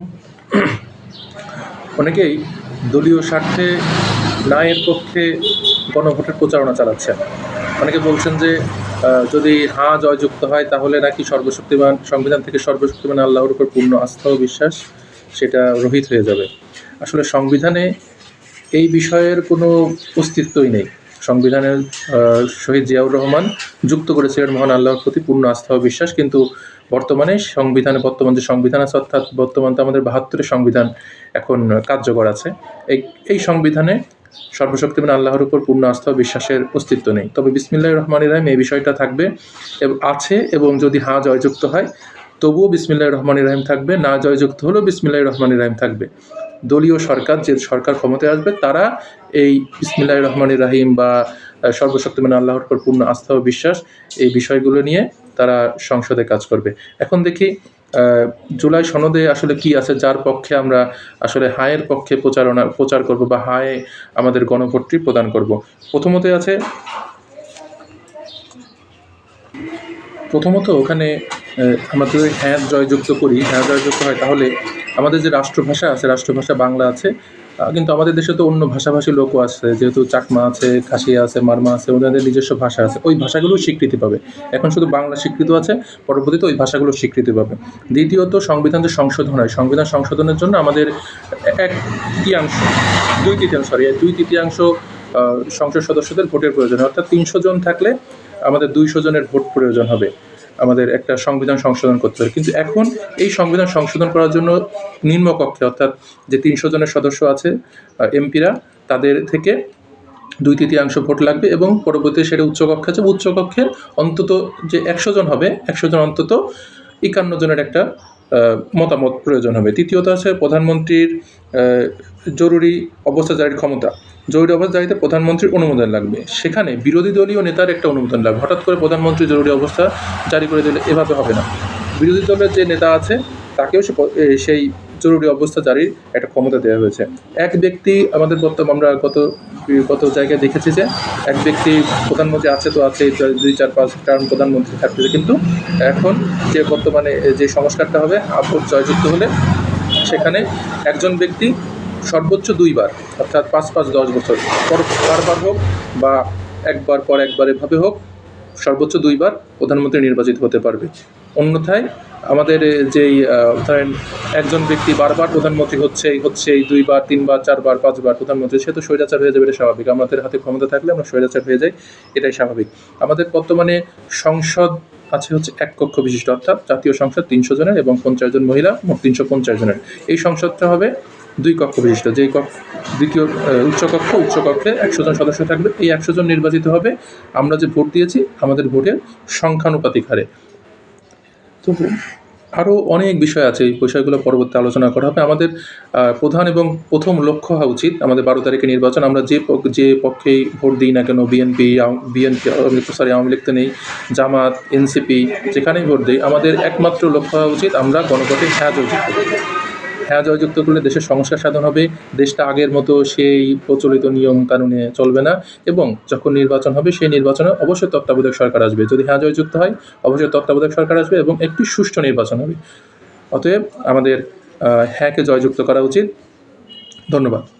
অনেকেই দলীয় স্বার্থে ন্যায়ের পক্ষে গণভোটের প্রচারণা চালাচ্ছেন। অনেকে বলছেন যে যদি হাঁ জয়যুক্ত হয় তাহলে নাকি সর্বশক্তিমান, সংবিধান থেকে সর্বশক্তিমান আল্লাহর উপর পূর্ণ আস্থা ও বিশ্বাস, সেটা রহিত হয়ে যাবে। আসলে সংবিধানে এই বিষয়ের কোনো অস্তিত্বই নেই। সংবিধানের শহীদ জিয়াউর রহমান যুক্ত করেছিলেন মহান আল্লাহর প্রতি পূর্ণ আস্থা ও বিশ্বাস, কিন্তু বর্তমানে সংবিধানে বর্তমান যে সংবিধান আছে, অর্থাৎ বর্তমান তো আমাদের বাহাত্তরের সংবিধান এখন কার্যকর আছে, এই এই সংবিধানে সর্বশক্তিমান আল্লাহর উপর পূর্ণ আস্থা ও বিশ্বাসের অস্তিত্ব নেই। তবে বিসমিল্লাহ রহমান ইরাহিম এই বিষয়টা থাকবে, এবং আছে, এবং যদি হাঁ জয়যুক্ত হয়, তবুও বিসমিল্লাহ রহমান ইরাহিম থাকবে, না জয়যুক্ত হলেও বিসমিল্লাহ রহমান ইরাহিম থাকবে। দলীয় সরকার, যে সরকার ক্ষমতায় আসবে, তারা এই বিসমিল্লাহ রহমান রাহিম বা সর্বশক্তিমান আল্লাহর উপর পূর্ণ আস্থা ও বিশ্বাস, এই বিষয়গুলো নিয়ে তারা সংসদে কাজ করবে। এখন দেখি জুলাই সনদে আসলে কি আছে, যার পক্ষে আমরা আসলে হায়ের পক্ষে প্রচারণা, প্রচার করব বা হায়ে আমাদের গণভোটটি প্রদান করব। প্রথমত আছে, প্রথমত ওখানে আমরা যদি হ্যাঁ জয়যুক্ত করি হ্যাঁ জয়যুক্ত হয়, তাহলে আমাদের যে রাষ্ট্রভাষা আছে, রাষ্ট্রভাষা বাংলা আছে কিন্তু আমাদের দেশে তো অন্য ভাষাভাষী লোকও আছে, যেহেতু চাকমা আছে খাসিয়া আছে, মারমা আছে, ওনাদের নিজস্ব ভাষা আছে, ওই ভাষাগুলো স্বীকৃতি পাবে। এখন শুধু বাংলা স্বীকৃত আছে, পরবর্তীতে ওই ভাষাগুলো স্বীকৃতি পাবে। দ্বিতীয়ত, সংবিধান যে সংশোধন হয়, সংবিধান সংশোধনের জন্য আমাদের এক তৃতীয়াংশ, দুই তৃতীয়াংশ, সরি, দুই তৃতীয়াংশ সংসদ সদস্যদের ভোটের প্রয়োজন। অর্থাৎ তিনশো জন থাকলে আমাদের দুইশো জনের ভোট প্রয়োজন হবে। আমাদের একটা সংবিধান সংশোধন করতে হবে। কিন্তু এখন এই সংবিধান সংশোধন করার জন্য নিম্নকক্ষে, অর্থাৎ যে তিনশো জনের সদস্য আছে এমপিরা, তাদের থেকে দুই তৃতীয়াংশ ভোট লাগবে এবং পরবর্তী সেটা উচ্চকক্ষে আছে। উচ্চকক্ষের অন্তত যে একশো জন হবে, একশো জন অন্তত একান্ন জনের একটা মতামত প্রয়োজন হবে। তৃতীয়ত আছে প্রধানমন্ত্রীর জরুরি অবস্থা জারির ক্ষমতা। জরুরি অবস্থা জারিতে প্রধানমন্ত্রীর অনুমোদন লাগবে। সেখানে বিরোধী দলীয় নেতার একটা অনুমোদন লাগবে। হঠাৎ করে প্রধানমন্ত্রী জরুরি অবস্থা জারি করে দিলে এভাবে হবে না। বিরোধী দলের যে নেতা আছে, তাকেও সেই জরুরি অবস্থা জারির একটা ক্ষমতা দেওয়া হয়েছে। এক ব্যক্তি, আমাদের বর্তমান আমরা গত গত জায়গায় দেখেছি যে এক ব্যক্তি প্রধানমন্ত্রী আছে তো আছে দুই চার, পাঁচ টার্ম প্রধানমন্ত্রী থাকতেছে কিন্তু এখন যে বর্তমানে যে সংস্কারটা হবে, আপদ জয়যুক্ত হলে সেখানে একজন ব্যক্তি সর্বোচ্চ দুইবার, অর্থাৎ পাঁচ পাঁচ, দশ বছর, পর, বারবার হোক বা একবার পর একবার এভাবে হোক, সর্বোচ্চ দুইবার প্রধানমন্ত্রী নির্বাচিত হতে পারবে। অন্যথায় আমাদের যেই ধরেন একজন ব্যক্তি বারবার প্রধানমন্ত্রী হচ্ছে হচ্ছে, এই দুইবার, তিনবার, চারবার, পাঁচবার প্রধানমন্ত্রী, সে তো স্বৈরাচার হয়ে যাবে, এটা স্বাভাবিক। আমাদের হাতে ক্ষমতা থাকলে আমরা স্বৈরাচার হয়ে যাই, এটাই স্বাভাবিক। আমাদের বর্তমানে সংসদ আছে হচ্ছে এক কক্ষ বিশিষ্ট, অর্থাৎ জাতীয় সংসদ তিনশো জনের এবং পঞ্চাশ জন মহিলা, মোট তিনশো পঞ্চাশ জনের। এই সংসদটা হবে দুই কক্ষ বিশিষ্ট, যেই কক্ষ, দ্বিতীয় উচ্চকক্ষে একশো জন সদস্য থাকবে। এই একশো জন নির্বাচিত হবে। আমরা যে ভোট দিয়েছি, আমাদের ভোটের সংখ্যানুপাতিক হারে। তো আরও অনেক বিষয় আছে, এই বিষয়গুলো পরবর্তী আলোচনা করা হবে আমাদের প্রধান এবং প্রথম লক্ষ্য হওয়া উচিত, আমাদের বারো তারিখে নির্বাচন আমরা যে যে পক্ষেই ভোট দিই না কেন, BNP BNP, Awami sorry, Awami League তো নেই, জামাত, এনসিপি, যেখানেই ভোট দিই, আমাদের একমাত্র লক্ষ্য হওয়া উচিত, আমরা গণভোটে হ্যাঁ করব। হ্যাঁ জয়যুক্ত করলে দেশের সংস্কার সাধন হবে। দেশটা আগের মতো সেই প্রচলিত নিয়ম কানুনে চলবে না এবং যখন নির্বাচন হবে সেই নির্বাচনে অবশ্যই তত্ত্বাবধায়ক সরকার আসবে। যদি হ্যাঁ জয়যুক্ত হয়, অবশ্যই তত্ত্বাবধায়ক সরকার আসবে এবং একটি সুষ্ঠু নির্বাচন হবে। অতএব আমাদের হ্যাঁকে জয়যুক্ত করা উচিত। ধন্যবাদ।